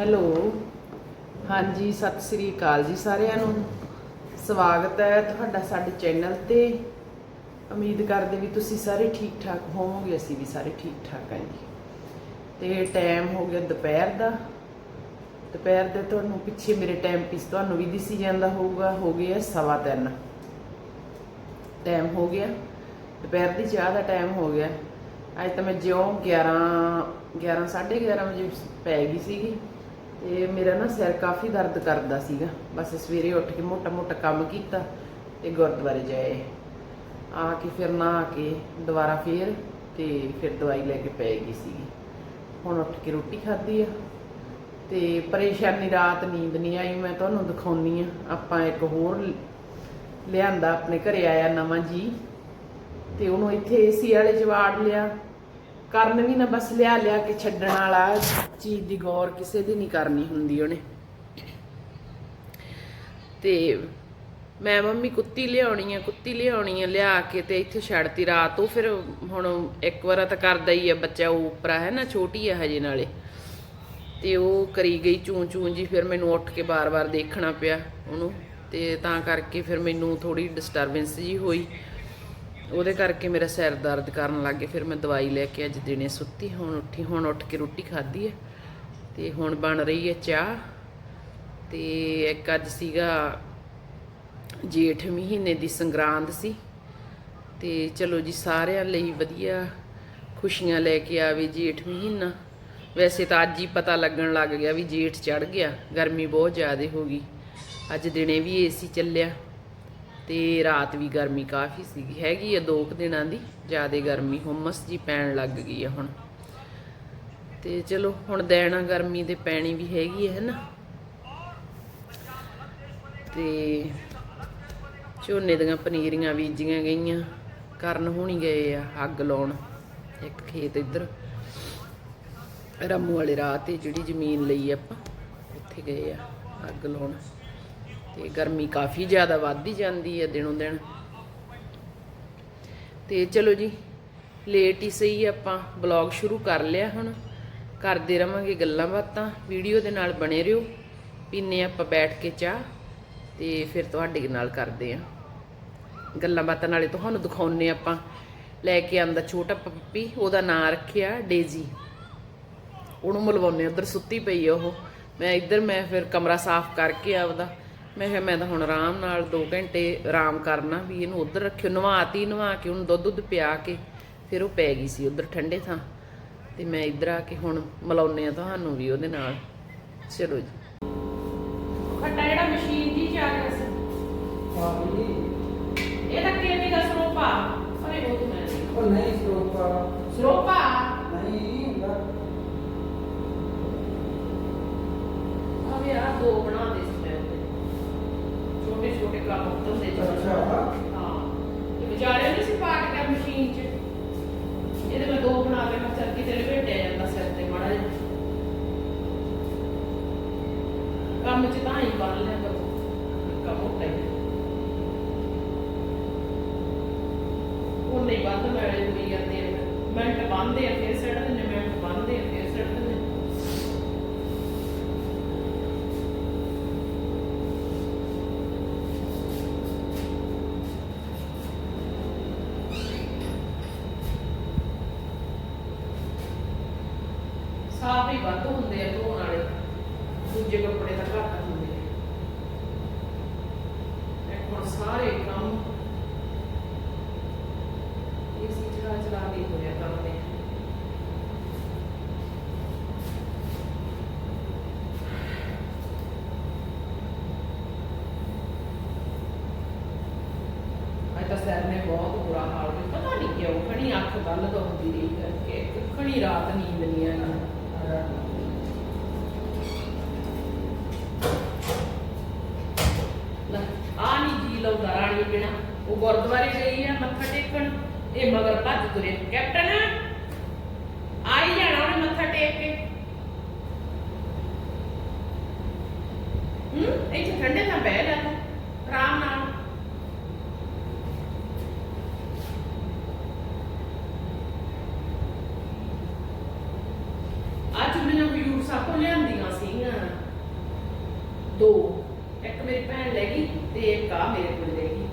Hello. ਹਾਂਜੀ, ਸਤਿ ਸ੍ਰੀ ਅਕਾਲ ਜੀ ਸਾਰਿਆਂ ਨੂੰ। ਸਵਾਗਤ ਹੈ ਤੁਹਾਡਾ ਸਾਡੇ ਚੈਨਲ ਤੇ। ਉਮੀਦ ਕਰਦੇ ਵੀ ਤੁਸੀਂ ਸਾਰੇ ਠੀਕ ਠਾਕ ਹੋਵੋਗੇ, ਅਸੀਂ ਵੀ ਸਾਰੇ ਠੀਕ ਠਾਕ ਹਾਂ ਜੀ। ਤੇ ਟਾਈਮ ਹੋ ਗਿਆ ਦੁਪਹਿਰ ਦਾ। ਦੁਪਹਿਰ ਦੇ ਤੁਹਾਨੂੰ ਪਿੱਛੇ ਮੇਰੇ ਟਾਈਮ ਪੀਸ ਤੁਹਾਨੂੰ ਵੀ ਦਿਸੀ ਜਾਂਦਾ ਹੋਊਗਾ, ਹੋ ਗਿਆ ਸਵਾ ਤਿੰਨ। ਟਾਈਮ ਹੋ ਗਿਆ। ਦੁਪਹਿਰ ਦੀ ਚਾਹ ਦਾ ਟਾਈਮ ਹੋ ਗਿਆ। ਅੱਜ ਤਾਂ ਮੈਂ ਜਿਉਂ 11 11 11:30 ਵਜੇ ਪੈ ਗਈ ਸੀਗੀ। ਤੇ ਮੇਰਾ ਨਾ ਸਿਰ ਕਾਫੀ ਦਰਦ ਕਰਦਾ ਸੀਗਾ। ਬਸ ਸਵੇਰੇ ਉੱਠ ਕੇ ਮੋਟਾ ਮੋਟਾ ਕੰਮ ਕੀਤਾ ਤੇ ਗੁਰਦੁਆਰੇ ਜਾਏ। ਆ ਕੇ ਫਿਰ ਨਹਾ ਕੇ ਦੁਬਾਰਾ ਫੇਰ ਤੇ ਫਿਰ ਦਵਾਈ ਲੈ ਕੇ ਪੈ ਗਈ ਸੀਗੀ। ਹੁਣ ਉੱਠ ਕੇ ਰੋਟੀ ਖਾਧੀ ਆ ਤੇ ਪਰੇਸ਼ਾਨੀ ਰਾਤ ਨੀਂਦ ਨਹੀਂ ਆਈ, ਮੈਂ ਤੁਹਾਨੂੰ ਦਿਖਾਉਣੀ ਆ। ਆਪਾਂ ਇੱਕ ਹੋਰ ਲਿਆਂਦਾ, ਆਪਣੇ ਘਰੇ ਆਇਆ ਨਵਾਂ ਜੀ ਤੇ ਉਹਨੂੰ ਇੱਥੇ ਏਸੀ ਵਾਲੇ ਚ ਵਾੜ ਲਿਆ। ਕਰਨ ਵੀ ਨਾ ਬਸ ਲਿਆ ਲਿਆ ਕੇ ਛੱਡਣ ਵਾਲਾ ਚੀਜ਼ ਦੀ ਗੌਰ ਕਿਸੇ ਦੀ ਨਹੀਂ ਕਰਨੀ ਹੁੰਦੀ ਉਹਨੇ। ਤੇ ਮੈਂ ਮੰਮੀ ਕੁੱਤੀ ਲਿਆਉਣੀ ਆ, ਕੁੱਤੀ ਲਿਆਉਣੀ ਆ, ਲਿਆ ਕੇ ਤੇ ਇੱਥੇ ਛੱਡਤੀ ਰਾਤ ਉਹ ਫਿਰ ਹੁਣ ਇੱਕ ਵਾਰਾ ਤਾਂ ਕਰਦਾ ਹੀ ਆ, ਬੱਚਾ ਉਹ ਉਪਰਾ ਹੈ ਨਾ, ਛੋਟੀ ਆ ਹਜੇ ਨਾਲੇ। ਤੇ ਉਹ ਕਰੀ ਗਈ ਚੂੰ ਚੂੰ ਜੀ, ਫਿਰ ਮੈਨੂੰ ਉੱਠ ਕੇ ਬਾਰ-ਬਾਰ ਦੇਖਣਾ ਪਿਆ ਉਹਨੂੰ ਤੇ ਤਾਂ ਕਰਕੇ ਫਿਰ ਮੈਨੂੰ ਥੋੜੀ ਡਿਸਟਰਬੈਂਸ ਜੀ ਹੋਈ। ਉਹਦੇ ਕਰਕੇ ਮੇਰਾ ਸਿਰ ਦਰਦ ਕਰਨ ਲੱਗ ਗਿਆ। ਫਿਰ ਮੈਂ ਦਵਾਈ ਲੈ ਕੇ ਅੱਜ ਦਿਨੇ ਸੁੱਤੀ, ਹੁਣ ਉੱਠੀ, ਹੁਣ ਉੱਠ ਕੇ ਰੋਟੀ ਖਾਧੀ ਹੈ ਤੇ ਹੁਣ ਬਣ ਰਹੀ ਹੈ ਚਾਹ ਤੇ ਇੱਕ ਅੱਜ ਸੀਗਾ ਜੇਠ ਮਹੀਨੇ ਦੀ ਸੰਗਰਾਂਦ ਸੀ ਤੇ ਚਲੋ ਜੀ ਸਾਰਿਆਂ ਲਈ ਵਧੀਆ ਖੁਸ਼ੀਆਂ ਲੈ ਕੇ ਆਵੇ ਜੇਠ ਮਹੀਨਾ। ਵੈਸੇ ਤਾਂ ਅੱਜ ਹੀ ਪਤਾ ਲੱਗਣ ਲੱਗ ਗਿਆ ਵੀ ਜੇਠ ਚੜ ਗਿਆ, ਗਰਮੀ ਬਹੁਤ ਜ਼ਿਆਦਾ ਹੋ ਗਈ। ਅੱਜ ਦਿਨੇ ਵੀ ਏਸੀ ਚੱਲਿਆ। ਤੇ ਰਾਤ ਵੀ ਗਰਮੀ ਕਾਫੀ ਸੀਗੀ। ਹੈਗੀ ਆ ਦੋ ਕੁ ਦਿਨਾਂ ਦੀ, ਜ਼ਿਆਦਾ ਗਰਮੀ ਹੁਮਸ ਜੀ ਪੈਣ ਲੱਗ ਗਈ ਆ ਹੁਣ। ਤੇ ਚਲੋ, ਹੁਣ ਦੇਣਾ ਗਰਮੀ ਦੇ ਪੈਣੀ ਵੀ ਹੈਗੀ ਹੈ ਨਾ ਤੇ ਝੋਨੇ ਦੀਆਂ ਪਨੀਰੀਆਂ ਬੀਜੀਆਂ ਗਈਆਂ, ਕਰਨ ਹੋਣੀ ਗਏ ਆ ਅੱਗ ਲਾਉਣ, ਇੱਕ ਖੇਤ ਇੱਧਰ। ਰਾਮੂ ਵਾਲੇ ਰਾਹ ਤੇ ਜਿਹੜੀ ਜ਼ਮੀਨ ਲਈ ਆਪਾਂ, ਉੱਥੇ ਗਏ ਆ ਅੱਗ ਲਾਉਣ। ਤੇ ਗਰਮੀ ਕਾਫੀ ਜ਼ਿਆਦਾ ਵੱਧਦੀ ਜਾਂਦੀ ਹੈ ਦਿਨੋਂ ਦਿਨ। ਤੇ ਚਲੋ ਜੀ ਲੇਟ ਹੀ ਸਹੀ ਆਪਾਂ ਬਲੌਗ ਸ਼ੁਰੂ ਕਰ ਲਿਆ ਹੁਣ। ਕਰਦੇ ਰਵਾਂਗੇ ਗੱਲਾਂ ਬਾਤਾਂ ਵੀਡੀਓ ਦੇ ਨਾਲ ਬਣੇ ਰਹੋ। ਪੀਨੇ ਆਪਾਂ ਬੈਠ ਕੇ ਚਾਹ ਤੇ ਫਿਰ ਤੁਹਾਡੇ ਨਾਲ ਕਰਦੇ ਆ ਗੱਲਾਂ ਬਾਤਾਂ ਨਾਲੇ ਤੁਹਾਨੂੰ ਦਿਖਾਉਣੇ ਆਪਾਂ। ਲੈ ਕੇ ਆਂਦਾ ਛੋਟਾ ਪੱਪੀ, ਉਹਦਾ ਨਾਂ ਰੱਖਿਆ, ਡੇਜ਼ੀ। ਉਹਨੂੰ ਮਲਵਾਉਨੇ ਉਧਰ ਸੁੱਤੀ ਪਈ ਉਹ। ਮੈਂ ਇੱਧਰ ਮੈਂ ਫਿਰ ਕਮਰਾ ਸਾਫ਼ ਕਰਕੇ ਆਪਦਾ ਮੈਂ ਕਿਹਾ ਮੈਂ ਤਾਂ ਹੁਣ ਆਰਾਮ ਨਾਲ 2 ਘੰਟੇ ਆਰਾਮ ਕਰਨਾ ਵੀ ਇਹਨੂੰ ਉਧਰ ਰੱਖਿਓ ਨਵਾਤੀ ਨਵਾ ਕੇ ਉਹਨੂੰ ਦੁੱਧ ਦੁੱਧ ਪਿਆ ਕੇ ਫਿਰ ਉਹ ਪੈ ਗਈ ਸੀ ਉਧਰ ਠੰਡੇ ਥਾਂ। ਤੇ ਮੈਂ ਇੱਧਰ ਆ ਕੇ ਹੁਣ ਮਲਾਉਨੇ ਆ ਤੁਹਾਨੂੰ ਵੀ ਉਹਦੇ ਨਾਲ। ਚਲੋ ਜੀ। ਖੱਟਾ ਜਿਹੜਾ ਮਸ਼ੀਨ ਦੀ ਜਾ ਰਿਹਾ ਸੀ ਇਹ ਤਾਂ ਕਿਵੇਂ ਦਾ ਸਰੋਪਾ? ਅਰੇ ਉਹ ਮੈਂ ਉਹ ਨਹੀਂ ਸਰੋਪਾ। ਸਰੋਪਾ? ਨਹੀਂ ਹੁੰਦਾ। ਆ ਵੀ ਆ ਦੋ ਬਣਾ ਦੇ ਛੋਟੇ ਛੋਟੇ ਕੰਮ ਹੁੰਦੇ ਚ ਅੱਛਾ। ਹਾਂ। ਇਹ ਵਿਚਾਰੇ ਨਹੀਂ ਸੀ ਪਾਟ ਕਰ ਮਸ਼ੀਨ ਚ। ਇਹਦੇ ਮੈਂ ਦੋ ਬਣਾ ਕੇ ਮੈਂ ਚੱਲ ਕਿਤੇ ਲਪੇਟਿਆ ਜਾਂਦਾ ਸਿਰ ਤੇ ਮਾੜਾ ਜਿਹਾ। ਕੰਮ ਚ ਤਾਂ ਹੀ ਬਣ ਲਿਆ ਕਰੋ। ਕੰਮ ਉੱਤੇ ਉਹ ਨਹੀਂ ਬੰਦ ਮੈਲੇ ਹੋਈ ਜਾਂਦੇ ਮਿੰਟ ਬੰਦੇ ਆ, ਫਿਰ ਸੜ ਦਿੰਦੇ ਮਿੰਟ ਬੰਦੇ ਆ, ਫਿਰ ਸੜ ਦਿੰਦੇ ਹੀ ਵੱਧ ਹੁੰਦੇ ਆ ਧੋਣ ਵਾਲੇ, ਦੂਜੇ ਕੱਪੜੇ ਤਾਂ ਘੱਟ ਹੁੰਦੇ ਆ। ਇਹ ਹੁਣ ਸਾਰੇ ਕੰਮ ਇਸੀ ਚਲਾ ਚਲਾ ਕੇ ਹੋਇਆ ਕਰਦੇ ਅੱਜ ਤਾਂ ਸਰ ਨੇ ਬਹੁਤ ਬੁਰਾ ਹਾਲ ਕੀਤਾ, ਪਤਾ ਨਹੀਂ ਕਿਉਂ ਖਣੀ ਅੱਖ ਕੱਲ ਤੋਂ ਹੁੰਦੀ ਰਹੀ ਕਰਕੇ ਖਣੀ ਰਾਤ ਨੀਂਦ ਨਹੀਂ ਆਈ। ਲੈ, ਆ ਨਹੀਂ ਜੀ ਲਾਉਂਦਾ ਰਾਣੀ ਬਿਨਾ ਉਹ ਗੁਰਦੁਆਰੇ ਗਈ ਆ ਮੱਥਾ ਟੇਕਣ ਇਹ ਮਗਰ ਭੱਜ ਤੁਰੇ ਕੈਪਟਨ ਆਈ ਜਾਣਾ ਉਹਨੇ ਮੱਥਾ ਟੇਕ ਕੇ ਦੋ, ਇੱਕ ਮੇਰੀ ਭੈਣ ਲੈ ਗਈ ਤੇ ਇੱਕ ਆ ਮੇਰੇ ਕੋਲ ਲੈ ਗਈ।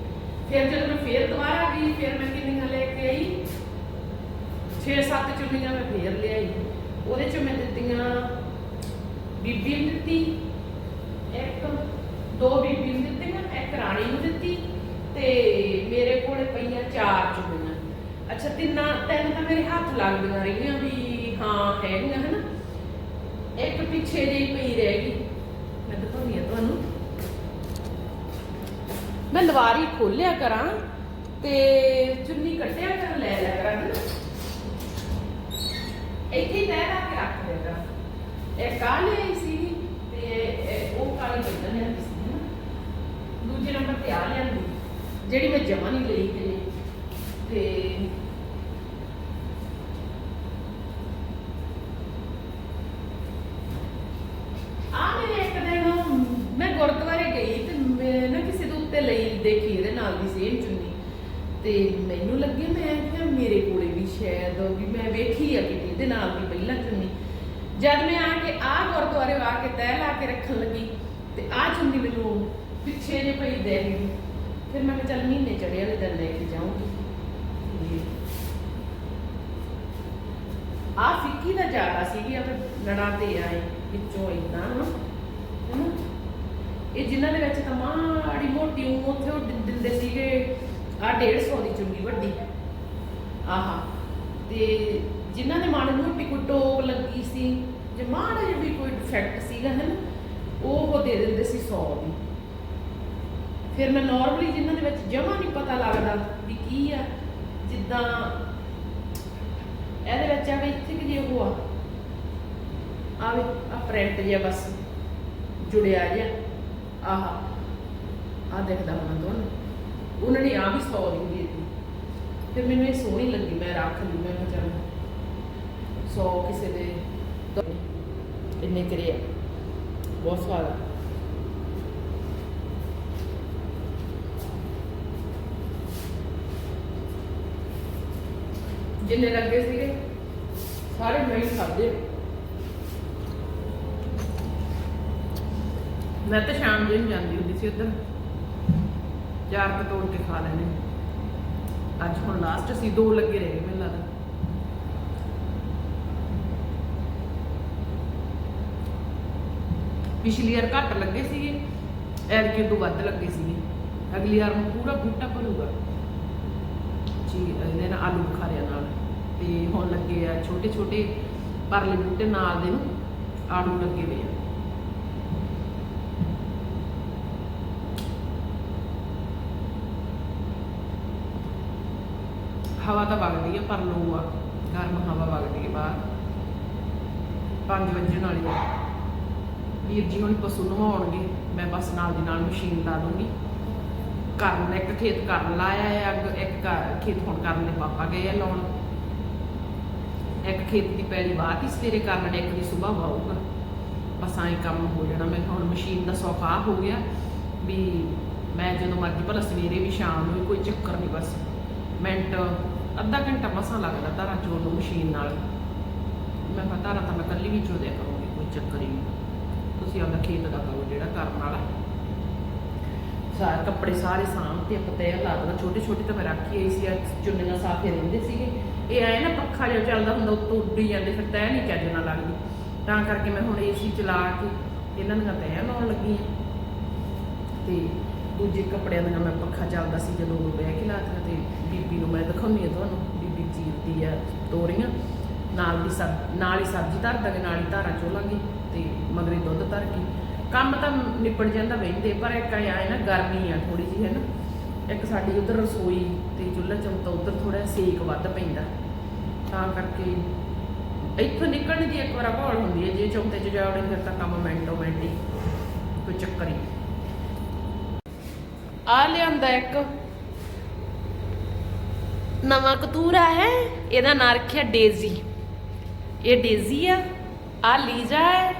ਫਿਰ ਜਦੋਂ ਮੈਂ ਫੇਰ ਦੁਬਾਰਾ ਗਈ, ਫਿਰ ਮੈਂ ਕਿੰਨੀਆਂ ਲੈ ਕੇ ਆਈ? 6-7 ਚੁੰਨੀਆਂ ਮੈਂ ਫੇਰ ਲਿਆਈ। ਉਹਦੇ ਚ ਮੈਂ ਦਿੱਤੀਆਂ ਬੀਬੀ ਨੂੰ ਦਿੱਤੀ, ਇੱਕ, ਦੋ ਬੀਬੀ ਨੂੰ ਦਿੱਤੀਆਂ, ਇੱਕ ਰਾਣੀ ਨੂੰ ਦਿੱਤੀ ਤੇ ਮੇਰੇ ਕੋਲ ਪਈਆਂ ਚਾਰ ਚੁੰਨੀਆਂ। ਅੱਛਾ, ਤਿੰਨਾਂ, ਤਿੰਨ ਤਾਂ ਮੇਰੇ ਹੱਥ ਲੱਗਦੀਆਂ ਰਹੀਆਂ ਵੀ ਹਾਂ, ਹੈਗੀਆਂ, ਹਨਾ? ਇੱਕ ਪਿੱਛੇ ਜਿਹੀ ਪਈ ਰਹਿ ਮੈਂ ਲਵਾਰੀ ਖੋਲਿਆ ਕਰਾਂ ਤੇ ਚੁੰਨੀ ਕੱਟਿਆ ਕਰ, ਲੈ ਲਿਆ ਕਰਾਂ ਇੱਥੇ ਤੈਅ ਲਾ ਕੇ ਰੱਖ ਦਿਆ ਕਰਾਂ ਇਹ ਕਾਲੀ ਸੀ ਤੇ ਉਹ ਕਾਲੀ ਬੰਦਨ ਨੇ ਦੂਜੇ ਨੰਬਰ ਤੇ ਆ ਲਿਆਂਦੀ, ਜਿਹੜੀ ਮੈਂ ਜਮਾ ਨਹੀਂ ਲਈ ਤੇ ਤੇ ਆ ਮੇਰੇ ਇੱਕ ਦਿਨ ਮੈਂ ਗੁਰਦੁਆਰੇ ਗਈ ਤੇ ਮੈਂ ਨਾ ਕਿਸੇ ਦੇ ਉੱਤੇ ਲਈ ਦੇਖੀ ਇਹਦੇ ਨਾਲ ਦੀ ਸੇਮ ਚੁੰਨੀ। ਤੇ ਮੈਨੂੰ ਲੱਗੇ, ਮੈਂ ਕਿਹਾ, ਮੇਰੇ ਕੋਲੇ ਵੀ ਸ਼ਾਇਦ ਵੀ ਮੈਂ ਵੇਖੀ ਆ ਕਿਤੇ ਇਹਦੇ ਨਾਲ ਦੀ ਪਹਿਲਾਂ ਚੁੰਨੀ। ਜਦ ਮੈਂ ਆ ਕੇ ਆ ਗੁਰਦੁਆਰੇ ਆ ਕੇ ਤਹਿ ਲਾ ਕੇ ਰੱਖਣ ਲੱਗੀ, ਤੇ ਆ ਚੁੰਨੀ ਮੈਨੂੰ ਪਿੱਛੇ ਜੇ ਪਈ ਦੇ ਗਈ। ਫਿਰ ਮੈਂ ਕਿਹਾ, ਚੱਲ ਮਹੀਨੇ ਚੜਿਆ ਵਾਲੇ ਦਿਨ ਲੈ ਕੇ ਜਾਊਂਗੀ। ਆ ਫਿੱਕੀ ਦਾ ਜ਼ਿਆਦਾ ਸੀਗੀ ਆ ਲੜਾ ਤੇ ਆਏ, ਵਿੱਚੋਂ ਇੰਨਾ ਨਾ ਇਹ ਜਿਨ੍ਹਾਂ ਦੇ ਵਿੱਚ ਤਾਂ ਮਾੜੀ ਮੋਟੀ ਉਹ ਉੱਥੇ ਉਹ ਦਿੰ- ਦਿੰਦੇ ਸੀਗੇ ਆ 150 ਦੀ ਚੁੰਨੀ ਵੱਡੀ। ਆਹਾ, ਤੇ ਜਿਨ੍ਹਾਂ ਦੇ ਮਾੜੀ ਮੋਟੀ ਕੋਈ ਟੋਕ ਲੱਗੀ ਸੀ, ਜੇ ਮਾੜਾ ਜਿਹਾ ਵੀ ਕੋਈ ਡਿਫੈਕਟ ਸੀਗਾ ਹੈ ਉਹ ਉਹ ਦੇ ਦਿੰਦੇ ਸੀ 100 ਦੀ। ਫਿਰ ਮੈਂ ਨਾਰਮਲੀ ਜਿਨ੍ਹਾਂ ਦੇ ਵਿੱਚ ਜਮਾ ਨਹੀਂ ਪਤਾ ਲੱਗਦਾ ਵੀ ਕੀ ਆ, ਜਿੱਦਾਂ ਇਹਦੇ ਵਿੱਚ ਆ ਵੀ ਇੱਥੇ ਕਿ ਜੇ ਉਹ ਆ। ਆਵੇ ਆ ਪ੍ਰਿੰਟ ਜਿਹਾ ਬਸ ਜੁੜਿਆ ਜਿਹਾ। ਆਹਾ ਆ ਦੇਖਦਾ ਹੁਣ ਤੁਹਾਨੂੰ ਉਹਨਾਂ ਨੇ ਆ ਵੀ 100 ਦੀ ਦੇ ਦਿੱਤੀ। ਫਿਰ ਮੈਨੂੰ ਇਹ ਸੋਹਣੀ ਲੱਗੀ, ਮੈਂ ਰੱਖ ਲਈ, ਮੈਂ ਕਿਹਾ ਚੱਲ 100 ਕਿਸੇ ਦੇ ਇੰਨੇ ਕਰਿਆ ਬਹੁਤ ਸਵਾਦ ਆ। ਜਿੰਨੇ ਲੱਗੇ ਸੀਗੇ, ਸਾਰੇ ਮੈਂ ਹੀ ਖਾਦੇ ਮੈਂ ਤਾਂ ਸ਼ਾਮ ਜਿਹੇ ਨੂੰ ਜਾਂਦੀ ਹੁੰਦੀ ਸੀ ਉੱਧਰ। ਚਾਰ ਕੁ ਤੋੜ ਕੇ ਖਾ ਲੈਣੇ ਅੱਜ ਹੁਣ ਲਾਸਟ ਅਸੀਂ ਦੋ ਲੱਗੇ ਰਹੇ ਮੈਨੂੰ ਲੱਗਦਾ। ਪਿਛਲੀ ਵਾਰ ਘੱਟ ਲੱਗੇ ਸੀਗੇ ਐਰਕੇ ਤੋਂ ਵੱਧ ਲੱਗੇ ਸੀਗੇ। ਅਗਲੀ ਵਾਰ ਨੂੰ ਪੂਰਾ ਬੂਟਾ ਭਰੂਗਾ। ਜੀ, ਇਹਦੇ ਨਾਲ ਆਲੂ ਬੁਖਾਰਿਆਂ ਨਾਲ। ਤੇ ਹੁਣ ਲੱਗੇ ਆ ਛੋਟੇ ਛੋਟੇ ਪਰਲੇ ਬੂਟੇ ਨਾਲ ਦੇ ਨੂੰ ਆਲੂ ਲੱਗੇ ਹੋਏ ਆ। ਹਵਾ ਤਾਂ ਵਗਦੀ ਆ, ਪਰ ਲੋ ਆ। ਗਰਮ ਹਵਾ ਵਗਦੀ ਹੈ ਬਾਹਰ। 5 ਵਜੇ ਵਾਲੀ ਵੀਰ ਜੀ ਹੁਣ ਪਸ਼ੂ ਨਹਾਉਣਗੇ ਮੈਂ ਬਸ ਨਾਲ ਦੀ ਨਾਲ ਮਸ਼ੀਨ ਲਾ ਦੂੰਗੀ। ਕਰਨ ਇੱਕ ਖੇਤ ਕਰਨ ਲਾਇਆ ਹੈ ਇੱਕ ਖੇਤ ਹੁਣ ਕਰਨ ਦੇ ਪਾਪਾ ਗਏ ਆ ਲਾਉਣ। ਇੱਕ ਖੇਤ ਦੀ ਪੈਲੀ ਬਾਅਦ ਹੀ ਸਵੇਰੇ ਕਰਨ ਇੱਕ ਦੀ ਸਵੇਰ ਵਾਊਗਾ। ਬਸ ਐਂ ਕੰਮ ਹੋ ਜਾਣਾ। ਮੈਂ ਹੁਣ ਮਸ਼ੀਨ ਦਾ ਸੌਖਾ ਹੋ ਗਿਆ ਵੀ ਮੈਂ ਜਦੋਂ ਮਰਜ਼ੀ, ਭਲਾ ਸਵੇਰੇ ਵੀ ਸ਼ਾਮ ਨੂੰ ਵੀ ਕੋਈ ਚੱਕਰ ਨਹੀਂ ਬਸ। ਮਿੰਟ ਅੱਧਾ ਘੰਟਾ ਮਸਾਂ ਲੱਗਦਾ ਧਾਰਾਂ ਚੋਣ ਨੂੰ ਮਸ਼ੀਨ ਨਾਲ। ਮੈਂ ਕਿਹਾ ਧਾਰਾਂ ਤਾਂ ਮੈਂ ਇਕੱਲੀ ਵੀ ਚੋ ਦਿਆ ਕਰੂੰਗੀ, ਕੋਈ ਚੱਕਰ ਹੀ ਨਹੀਂ। ਤੁਸੀਂ ਆਪਦਾ ਖੇਤ ਦਾ ਕਰੋ ਜਿਹੜਾ ਕਰਨ ਵਾਲਾ ਸਾਰੇ ਕੱਪੜੇ ਸਾਰੇ ਸਾਂਭ ਤੇ ਪਤੇ ਲਾ ਦੇਣਾ। ਛੋਟੇ ਛੋਟੇ ਤਾਂ ਮੈਂ ਰੱਖੀ ਹੋਈ ਸੀ, ਅੱਜ ਚੁੰਨੀਆਂ ਸਾਫੇ ਰਹਿੰਦੇ ਸੀਗੇ। ਇਹ ਆਏ ਨਾ ਪੱਖਾ ਜਿਹਾ ਚੱਲਦਾ ਹੁੰਦਾ, ਉੱਤੋਂ ਉੱਡੀ ਜਾਂਦੇ, ਫਿਰ ਤੈ ਨਹੀਂ ਚੱਜ ਨਾਲ ਲੱਗਦੀ। ਤਾਂ ਕਰਕੇ ਮੈਂ ਹੁਣ ਏਸੀ ਚਲਾ ਕੇ ਇਹਨਾਂ ਦੀਆਂ ਤੈਆਂ ਲਾਉਣ ਲੱਗੀ ਹਾਂ ਤੇ ਦੂਜੇ ਕੱਪੜਿਆਂ ਦੀਆਂ ਮੈਂ ਪੱਖਾ ਚੱਲਦਾ ਸੀ, ਜਦੋਂ ਉਹ ਬਹਿ ਕੇ ਲਾਤੀਆਂ ਤੇ ਬੀਬੀ ਨੂੰ ਮੈਂ ਦਿਖਾਉਂਦੀ ਆ ਤੁਹਾਨੂੰ, ਬੀਬੀ ਚੀਰਦੀ ਆ ਤੋਰੀਆਂ ਨਾਲ ਦੀ ਸਬ, ਨਾਲ ਹੀ ਸਬਜ਼ੀ ਧਰ ਦਾਂਗੇ, ਨਾਲ ਹੀ ਧਾਰਾਂ ਚੋਲਾਂਗੇ ਤੇ ਮਗਰੇ ਦੁੱਧ ਧਰ ਕੇ। ਕੰਮ ਤਾਂ ਨਿਪਟ ਜਾਂਦਾ ਵਹਿੰਦੇ, ਪਰ ਇੱਕ ਆਇਆ ਨਾ ਗਰਮੀ ਆ ਥੋੜੀ ਜਿਹੀ, ਹੈ ਨਾ। ਇੱਕ ਸਾਡੀ ਉਧਰ ਰਸੋਈ ਤੇ ਚੁੱਲ੍ਹਾ ਚੌਂਤਾ ਉਧਰ ਥੋੜਾ ਸੇਕ ਵੱਧ ਪੈਂਦਾ। ਤਾਂ ਕਰਕੇ ਇੱਥੋਂ ਨਿਕਲਣ ਦੀ ਇੱਕ ਵਾਰ ਘੋਲ ਹੁੰਦੀ ਹੈ, ਜੇ ਚੌਂਤੇ 'ਚ ਜਾਵੜੇ ਫਿਰ ਤਾਂ ਕੰਮ ਮਿੰਟੋ ਮਿੰਟ ਹੀ ਕੋਈ ਚੱਕਰ ਹੀ ਆ ਲਿਆਂਦਾ ਇੱਕ। ਨਵਾਂ ਕਤੂਰਾ ਹੈ, ਇਹਦਾ ਨਾਂ ਰੱਖਿਆ ਡੇਜ਼ੀ। ਇਹ ਡੇਜ਼ੀ ਆ ਆ ਲੀਜ਼ਾ ਹੈ,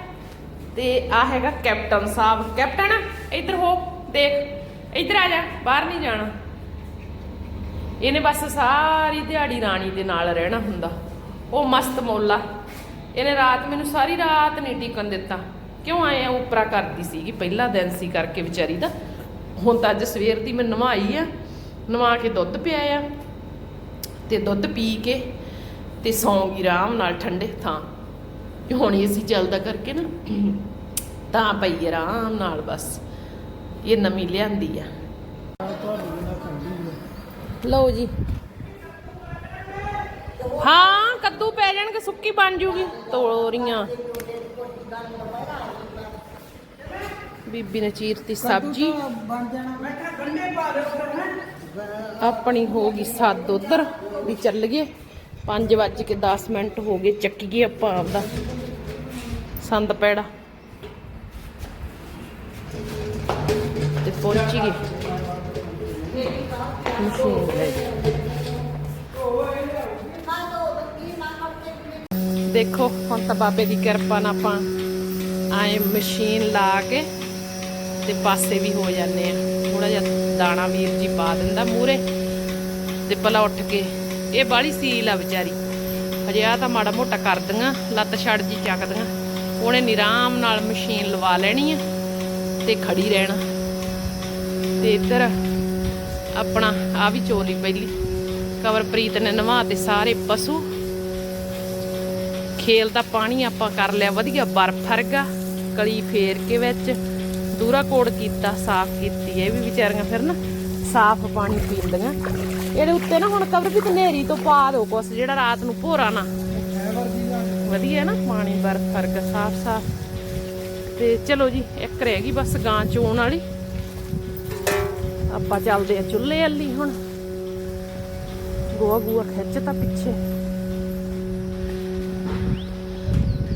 ਤੇ ਆ ਹੈਗਾ ਕੈਪਟਨ ਸਾਹਿਬ। ਕੈਪਟਨ, ਇੱਧਰ ਹੋ, ਦੇਖ, ਇੱਧਰ ਆ ਜਾ, ਬਾਹਰ ਨਹੀਂ ਜਾਣਾ। ਇਹਨੇ ਬਸ ਸਾਰੀ ਦਿਹਾੜੀ ਰਾਣੀ ਦੇ ਨਾਲ ਰਹਿਣਾ ਹੁੰਦਾ। ਉਹ ਮਸਤ ਮੌਲਾ। ਇਹਨੇ ਰਾਤ ਮੈਨੂੰ ਸਾਰੀ ਰਾਤ ਨਹੀਂ ਟਿਕਣ ਦਿੱਤਾ। ਕਿਉਂ ਆਏ ਆ? ਉਪਰਾ ਕਰਦੀ ਸੀਗੀ, ਪਹਿਲਾ ਦਿਨ ਸੀ ਕਰਕੇ ਵਿਚਾਰੀ ਦਾ। ਹੁਣ ਤਾਂ ਅੱਜ ਸਵੇਰ ਦੀ ਮੈਂ ਨਵਾਈ ਆ, ਨਵਾ ਕੇ ਦੁੱਧ ਪਿਆਇਆ ਤੇ ਦੁੱਧ ਪੀ ਕੇ ਤੇ ਸੌਂਗੀ ਆਰਾਮ ਨਾਲ ਠੰਡੇ ਥਾਂ। ਹੁਣ ਏਸੀ ਚੱਲਦਾ ਕਰਕੇ ਨਾ, ਤਾਂ ਪਈ ਆਰਾਮ ਨਾਲ ਬਸ, ਇਹ ਨਵੀਂ ਲਿਆਂਦੀ ਆ। ਲਓ ਜੀ। ਹਾਂ, ਕੱਦੂ ਪੈ ਜਾਣਗੇ, ਸੁੱਕੀ ਬਣ ਜੂਗੀ, ਤੋਰੀਆਂ। ਬੀਬੀ ਨੇ ਚੀਰਤੀ ਸਬਜੀ। ਆਪਣੀ ਹੋ ਗਈ ਸੱਦ ਉਧਰ ਵੀ ਚੱਲ ਗਏ। 5 ਵੱਜ ਕੇ 10 ਮਿੰਟ ਹੋ ਗਏ ਚੱਕੀ ਗਏ ਆਪਾਂ ਆਪਦਾ ਸੰਦ ਪੈੜਾ। ਤੇ ਪਹੁੰਚ ਗਏ। ਦੇਖੋ ਹੁਣ ਤਾਂ ਬਾਬੇ ਦੀ ਕਿਰਪਾ ਨਾਲ ਆਪਾਂ ਆਏ ਮਸ਼ੀਨ ਲਾ ਕੇ। ਤੇ ਪਾਸੇ ਵੀ ਹੋ ਜਾਂਦੇ ਆ। ਥੋੜਾ ਜਿਹਾ ਦਾਣਾ ਵੀਰ ਜੀ ਪਾ ਦਿੰਦਾ ਮੂਰੇ ਤੇ ਭਲਾ ਉੱਠ ਕੇ। ਇਹ ਬਾਲੀ ਸੀਲ ਆ ਵਿਚਾਰੀ। ਹਜੇ ਆ ਤਾਂ ਮਾੜਾ ਮੋਟਾ ਕਰਦੀਆਂ ਲੱਤ ਛੜ ਜੀ ਚੱਕਦੀਆਂ ਉਹਨੇ ਨਿਰਾਮ ਨਾਲ ਮਸ਼ੀਨ ਲਵਾ ਲੈਣੀ ਆ ਤੇ ਖੜੀ ਰਹਿਣਾ। ਤੇ ਇੱਧਰ ਆਪਣਾ ਆ ਵੀ ਚੋਲੀ ਪਹਿਲੀ। ਕਵਰਪ੍ਰੀਤ ਨੇ ਨਵਾ ਤੇ ਸਾਰੇ ਪਸ਼ੂ। ਖੇਲ ਦਾ ਪਾਣੀ ਆਪਾਂ ਕਰ ਲਿਆ, ਵਧੀਆ ਬਰਫ ਵਰਗਾ। ਕਲੀ ਫੇਰ ਕੇ ਵਿੱਚ। ਦੂਰਾ ਕੋੜ ਕੀਤਾ, ਸਾਫ਼ ਕੀਤੀ, ਇਹ ਵੀ ਵਿਚਾਰੀਆਂ ਫਿਰ ਨਾ ਸਾਫ਼ ਪਾਣੀ ਪੀਂਦੀਆਂ। ਇਹਦੇ ਉੱਤੇ ਨਾ ਹੁਣ ਕਵਰ ਵੀ ਹਨੇਰੀ ਤੋਂ ਪਾ ਦਿਓ ਕੁਛ, ਜਿਹੜਾ ਰਾਤ ਨੂੰ ਭੋਰਾ ਨਾ। ਵਧੀਆ ਨਾ ਪਾਣੀ ਬਰਫ ਵਰਗਾ, ਸਾਫ਼ ਸਾਫ਼। ਤੇ ਚਲੋ ਜੀ, ਇੱਕ ਰਹਿ ਗਈ ਬਸ ਗਾਂ ਚੋਣ ਵਾਲੀ। ਆਪਾਂ ਚੱਲਦੇ ਆ ਚੁੱਲ੍ਹੇ ਵਾਲੀ ਹੁਣ। ਗੋਆ ਗੋਆ ਖਿੱਚ ਤਾਂ ਪਿੱਛੇ।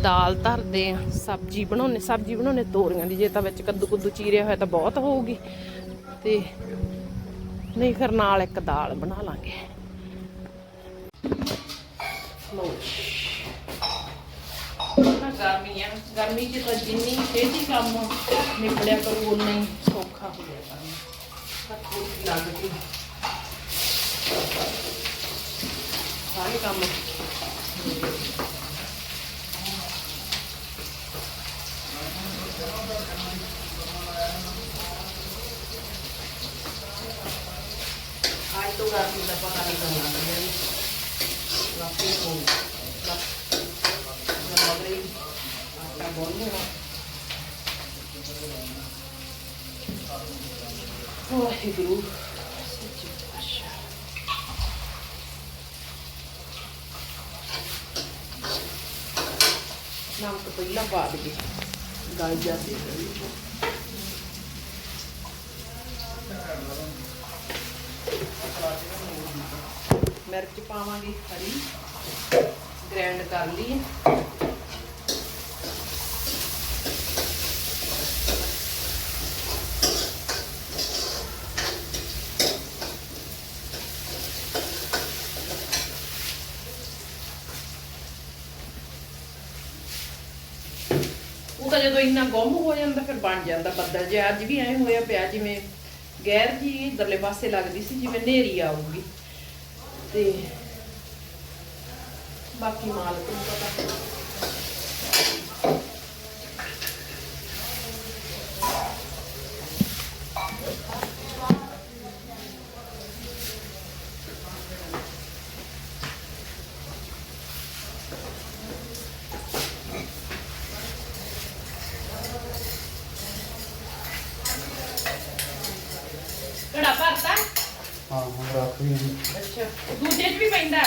ਦਾਲ ਧਰਦੇ ਆ, ਸਬਜ਼ੀ ਬਣਾਉਣੇ ਸਬਜ਼ੀ ਬਣਾਉਣੇ ਤੋਰੀਆਂ ਦੀ ਜੇ ਤਾਂ ਵਿੱਚ ਕੱਦੂ ਕੁੱਦੂ ਚੀਰਿਆ ਹੋਇਆ ਤਾਂ ਬਹੁਤ ਹੋਊਗੀ। ਤੇ ਨਹੀਂ ਫਿਰ ਨਾਲ ਇੱਕ ਦਾਲ ਬਣਾ ਲਾਂਗੇ। ਲੋ ਗਰਮੀ ਆ, ਗਰਮੀ ਚ ਤਾਂ ਜਿੰਨੀ ਛੇਤੀ ਕੰਮ ਨਿਬੜਿਆ ਕਰੂ ਉਨਾ ਹੀ ਸੌਖਾ ਹੋ ਜਾਇਆ ਕਰਨਾ ਥੋੜੀ ਲੱਗਦੀ। ਸਾਰੇ ਕੰਮ। Nampak mendapatkan dana dari lakukan sebagai Wah. Nang pak, Gajah dia. ਪਾਵਾਂਗੇ ਹਰੀ। ਗ੍ਰਾਈਂਡ ਕਰ ਲਈ ਉਹ ਤਾਂ ਜਦੋਂ ਇੰਨਾ ਗੁੰਮ ਹੋ ਜਾਂਦਾ, ਫਿਰ ਬਣ ਜਾਂਦਾ ਬੱਦਲ। ਜਿਹਾ ਅੱਜ ਵੀ ਐਂ ਹੋਇਆ ਪਿਆ, ਜਿਵੇਂ ਗੈਰ ਜੀ ਇਧਰਲੇ ਪਾਸੇ ਲੱਗਦੀ ਸੀ, ਜਿਵੇਂ ਨੇਰੀ ਆਊਗੀ। ਤੇ ਬਾਕੀ ਮਾਲਕ ਨੂੰ ਪਤਾ ਘੜਾ ਭਰਤਾ ਹਾਂ ਹਾਂ ਰੱਖ ਲਈ ਅੱਛਾ ਦੂਜੇ 'ਚ ਵੀ ਪੈਂਦਾ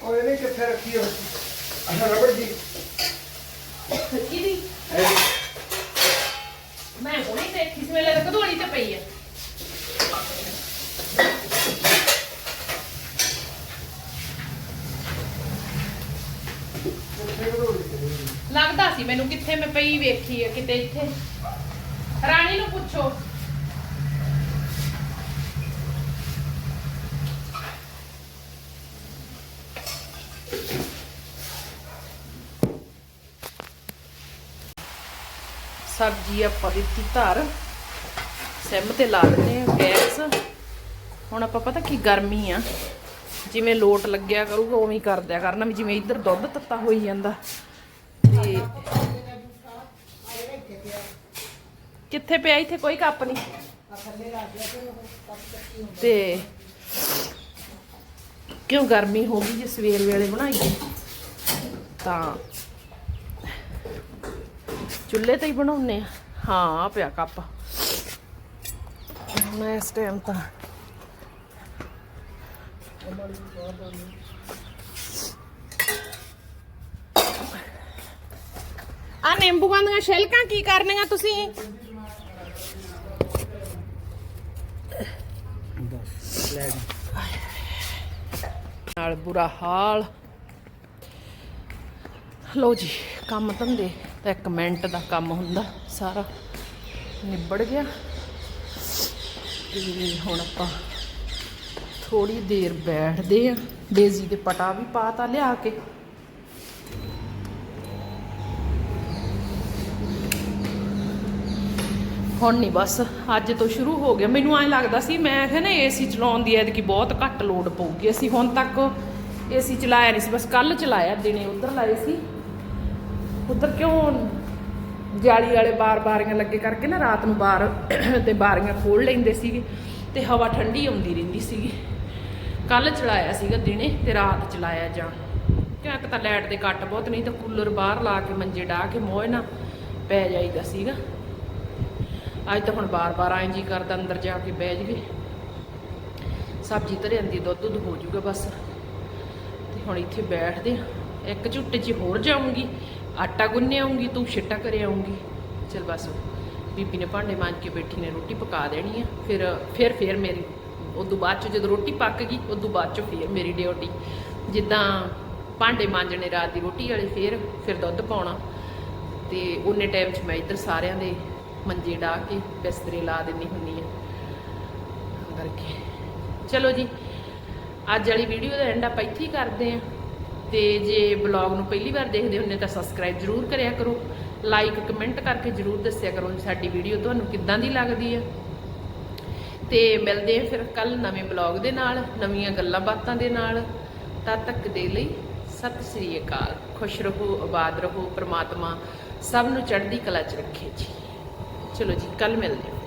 ਉਹ ਇਹਨੇ ਕਿੱਥੇ ਰੱਖੀ ਹੋ ਅੱਛਾ ਰਬੜ ਜੀ ਕਿਹਦੀ ਇਹ ਮੈਂ ਹੁਣੇ ਦੇਖੀ ਸੀ ਤੇ ਪਈ ਆ। ਲੱਗਦਾ ਸੀ ਮੈਨੂੰ ਕਿੱਥੇ ਮੈਂ ਪਈ ਵੇਖੀ ਆ, ਕਿਤੇ ਇੱਥੇ। ਰਾਣੀ ਨੂੰ ਪੁੱਛੋ। ਸਬਜ਼ੀ ਆਪਾਂ ਦਿੱਤੀ ਧਰ ਸਿਮ ਤੇ ਲਾ ਦਿੰਦੇ ਆ ਗੈਸ। ਹੁਣ ਆਪਾਂ ਪਤਾ ਕੀ ਗਰਮੀ ਆ। ਜਿਵੇਂ ਲੋਟ ਲੱਗਿਆ ਕਰੂਗਾ, ਉਵੇਂ ਹੀ ਕਰ ਦਿਆ ਕਰਨਾ ਵੀ ਜਿਵੇਂ ਇੱਧਰ ਦੁੱਧ ਤੱਤਾ ਹੋਈ ਜਾਂਦਾ। ਤੇ ਕਿੱਥੇ ਪਿਆ ਇੱਥੇ? ਕੋਈ ਕੱਪ ਨਹੀਂ। ਤੇ ਕਿਉਂ ਗਰਮੀ ਹੋ ਗਈ ਜੇ ਸਵੇਰ ਵੇਲੇ ਬਣਾਈਏ? ਤਾਂ ਚੁੱਲ੍ਹੇ ਤੇ ਹੀ ਬਣਾਉਨੇ ਆ। ਹਾਂ ਆਹ ਪਿਆ ਕੱਪ। ਮੈਂ ਇਸ ਟਾਈਮ ਤਾਂ ਆ ਨਿੰਬੂਆਂ ਦੀਆਂ ਛਿਲਕਾਂ ਕੀ ਕਰਨੀਆਂ ਤੁਸੀਂ? ਨਾਲ ਬੁਰਾ ਹਾਲ। ਲੋ ਜੀ ਕੰਮ ਧੰਦੇ ਤਾਂ ਇੱਕ ਮਿੰਟ ਦਾ ਕੰਮ ਹੁੰਦਾ ਸਾਰਾ ਨਿਬੜ ਗਿਆ। ਤੇ ਹੁਣ ਆਪਾਂ ਥੋੜੀ ਦੇਰ ਬੈਠਦੇ ਆ ਡੇਜ਼ੀ ਦੇ ਪਟਾ ਵੀ ਪਾਤਾ ਲਿਆ ਕੇ। ਹੁਣ ਨਹੀਂ ਬਸ, ਅੱਜ ਤੋਂ ਸ਼ੁਰੂ ਹੋ ਗਿਆ। ਮੈਨੂੰ ਐਂ ਲੱਗਦਾ ਸੀ, ਮੈਂ ਕਿਹਾ ਨਾ ਏਸੀ ਚਲਾਉਣ ਦੀ ਐਤਕੀ ਬਹੁਤ ਘੱਟ ਲੋਡ ਪਊਗੀ। ਅਸੀਂ ਹੁਣ ਤੱਕ ਏਸੀ ਚਲਾਇਆ ਨਹੀਂ ਸੀ, ਬਸ ਕੱਲ ਚਲਾਇਆ, ਦਿਨੇ ਉਧਰ ਲਾਏ ਸੀ। ਉਧਰ ਕਿਉਂ ਜਾਲੀ ਵਾਲੇ ਬਾਰ ਬਾਰੀਆਂ ਲੱਗੇ ਕਰਕੇ ਨਾ ਰਾਤ ਨੂੰ ਬਾਰ ਤੇ ਬਾਰੀਆਂ ਖੋਲ ਲੈਂਦੇ ਸੀਗੇ ਤੇ ਹਵਾ ਠੰਡੀ ਆਉਂਦੀ ਰਹਿੰਦੀ ਸੀਗੀ। ਕੱਲ ਚਲਾਇਆ ਸੀਗਾ ਦਿਨੇ ਤੇ ਰਾਤ ਚਲਾਇਆ ਜਾਂ। ਕਿਉਂ ਤਾਂ ਲਾਈਟ ਦੇ ਕੱਟ ਬਹੁਤ ਨਹੀਂ ਤਾਂ ਕੂਲਰ ਬਾਹਰ ਲਾ ਕੇ ਮੰਜੇ ਢਾ ਕੇ ਮੋਹ ਨਾ ਪੈ ਜਾਈਦਾ ਸੀਗਾ। ਅੱਜ ਤਾਂ ਹੁਣ ਬਾਰ-ਬਾਰ ਐਂ ਜੀ ਕਰਦਾ ਅੰਦਰ ਜਾ ਕੇ ਬਹਿ ਜਗੇ ਸਬਜ਼ੀ ਧਰੇ ਜਾਂਦੀ ਦੁੱਧ ਦੁੱਧ ਹੋ ਜਾਊਗਾ ਬਸ। ਤੇ ਹੁਣ ਇੱਥੇ ਬੈਠਦੇ ਆ। ਇੱਕ ਝੁੱਟੇ 'ਚ ਹੋਰ ਜਾਊਂਗੀ। ਆਟਾ ਗੁੰਨੇ ਆਉਂਗੀ, ਤੂੰ ਛਿੱਟਾ ਕਰੇ ਆਉਂਗੀ। ਚਲ ਬਸ, ਬੀਬੀ ਨੇ ਭਾਂਡੇ ਮਾਂਜ ਕੇ ਬੈਠੀ ਨੇ, ਰੋਟੀ ਪਕਾ ਦੇਣੀ ਆ। ਫਿਰ ਫਿਰ ਫਿਰ ਮੇਰੀ, ਉਦੋਂ ਬਾਅਦ ਚ ਜਦੋਂ ਰੋਟੀ ਪੱਕ ਗਈ, ਉਦੋਂ ਬਾਅਦ ਚ ਫਿਰ ਮੇਰੀ ਡਿਊਟੀ। ਜਿੱਦਾਂ ਭਾਂਡੇ ਮਾਂਜਣੇ ਰਾਤ ਦੀ ਰੋਟੀ ਵਾਲੇ, ਫਿਰ ਫਿਰ ਦੁੱਧ ਪਾਉਣਾ। ਤੇ ਉਹਨੇ ਟਾਈਮ 'ਚ ਮੈਂ ਇੱਧਰ ਸਾਰਿਆਂ ਦੇ ਮੰਜੇ ਢਾ ਕੇ ਬਿਸਤਰੇ ਲਾ ਦਿੰਨੀ ਹੁੰਨੀ ਆ। ਕਰਕੇ ਚਲੋ ਜੀ, ਅੱਜ ਵਾਲੀ ਵੀਡੀਓ ਦਾ ਐਂਡ ਆਪਾਂ ਇੱਥੇ ਹੀ ਕਰਦੇ ਆ। ਤੇ ਜੇ ਬਲੌਗ ਨੂੰ ਪਹਿਲੀ ਵਾਰ ਦੇਖਦੇ ਹੁੰਦੇ ਤਾਂ ਸਬਸਕ੍ਰਾਈਬ ਜ਼ਰੂਰ ਕਰਿਆ ਕਰੋ। ਲਾਈਕ ਕਮੈਂਟ ਕਰਕੇ ਜ਼ਰੂਰ ਦੱਸਿਆ ਕਰੋ ਵੀ ਸਾਡੀ ਵੀਡੀਓ ਤੁਹਾਨੂੰ ਕਿੱਦਾਂ ਦੀ ਲੱਗਦੀ ਹੈ ਤੇ ਮਿਲਦੇ ਆ ਫਿਰ ਕੱਲ ਨਵੇਂ ਬਲੌਗ ਦੇ ਨਾਲ, ਨਵੀਆਂ ਗੱਲਾਂ ਬਾਤਾਂ ਦੇ ਨਾਲ। ਤਦ ਤੱਕ ਦੇ ਲਈ ਸਤਿ ਸ੍ਰੀ ਅਕਾਲ। ਖੁਸ਼ ਰਹੋ, ਆਬਾਦ ਰਹੋ, ਪ੍ਰਮਾਤਮਾ ਸਭ ਨੂੰ ਚੜ੍ਹਦੀ ਕਲਾ 'ਚ ਰੱਖੇ ਜੀ। ਚਲੋ ਜੀ ਕੱਲ ਮਿਲਦੇ ਹਾਂ।